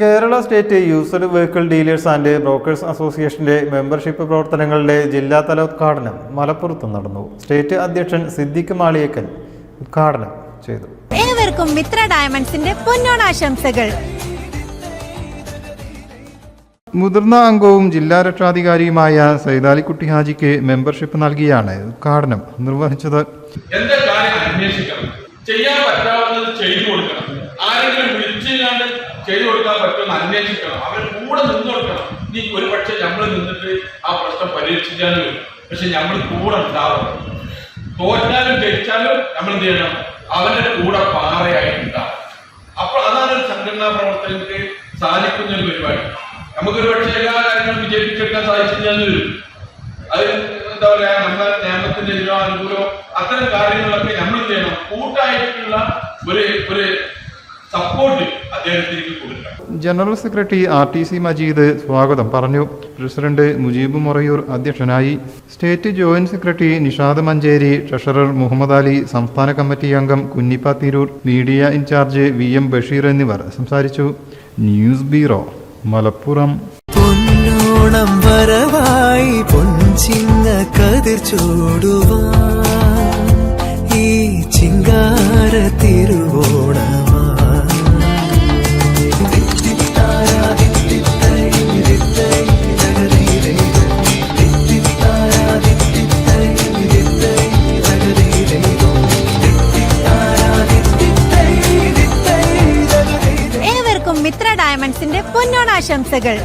Kerala state user vehicle dealers and brokers അസോസിയേഷന്റെ membership പ്രവർത്തനങ്ങളുടെ ജില്ലാതല ഉദ്ഘാടനം മലപ്പുറത്ത് നടന്നു. സ്റ്റേറ്റ് അധ്യക്ഷൻ സിദ്ദിഖ് മാളിയേക്കൻ ഉദ്ഘാടനം ചെയ്തു. ഏവർക്കും മിത്ര ഡയമണ്ട്സിന്റെ പൊന്നോണാശംസകൾ മുതിർന്ന അംഗവും ജില്ലാ രക്ഷാധികാരിയുമായ സൈതാലിക്കുട്ടി ഹാജിക്ക് മെമ്പർഷിപ്പ് നൽകിയാണ് ഉദ്ഘാടനം നിർവഹിച്ചത്. ചെയ്യാൻ പറ്റാവുന്നത് ചെയ്തു കൊടുക്കണം. ആരെങ്കിലും വിളിച്ചില്ലാണ്ട് ചെയ്തു കൊടുക്കാൻ പറ്റുമെന്ന് അന്വേഷിക്കണം. അവർ കൂടെ നിന്ന് കൊടുക്കണം. നീ ഒരു പക്ഷെ നമ്മൾ നിന്നിട്ട് ആ പ്രശ്നം പരിഹരിച്ചാലും വരും. പക്ഷെ നമ്മൾ കൂടെ ഉണ്ടാവണം. തോറ്റാലും ജയിച്ചാലും നമ്മൾ എന്ത് ചെയ്യണം? അവന്റെ കൂടെ പാറയായിട്ട് ഉണ്ടാവും അപ്പോൾ അതാണ് ഒരു സംഘടനാ പ്രവർത്തനത്തിന് സാധിക്കുന്ന ഒരു പരിപാടി. നമുക്കൊരു പക്ഷേ എല്ലാ കാര്യങ്ങളും വിജയിപ്പിച്ചെടുക്കാൻ സാധിച്ചില്ലെന്ന് വരും. അത് എന്താ പറയാ നമ്മുടെ നിയമത്തിന്റെ അനുകൂലമോ അത്തരം കാര്യങ്ങളൊക്കെ നമ്മൾ ചെയ്യണം? കൂട്ടായിട്ടുള്ള ഒരു ഒരു സപ്പോർട്ട് അദ്ദേഹത്തിലേക്ക് കൊടുക്കണം. General secretary R T C Majeed സ്വാഗതം. പറഞ്ഞു പ്രസിഡന്റ് മുജീബ് മൊറയൂർ അധ്യക്ഷനായി. State joint secretary Nishad Manjeri treasurer Muhammad Ali സംസ്ഥാന കമ്മിറ്റി അംഗം Kunjippa Tirur media in charge V M Basheer എന്നിവർ സംസാരിച്ചു. News bureau Malappuram. ചിങ്ങ വരവായി പൊൻചിങ്ങ കതിർ ചൂടുവാൻ ഈ ചിങ്കാര ഏവർക്കും മിത്ര ഡയമണ്ട്സിന്റെ പൊന്നോണാശംസകൾ.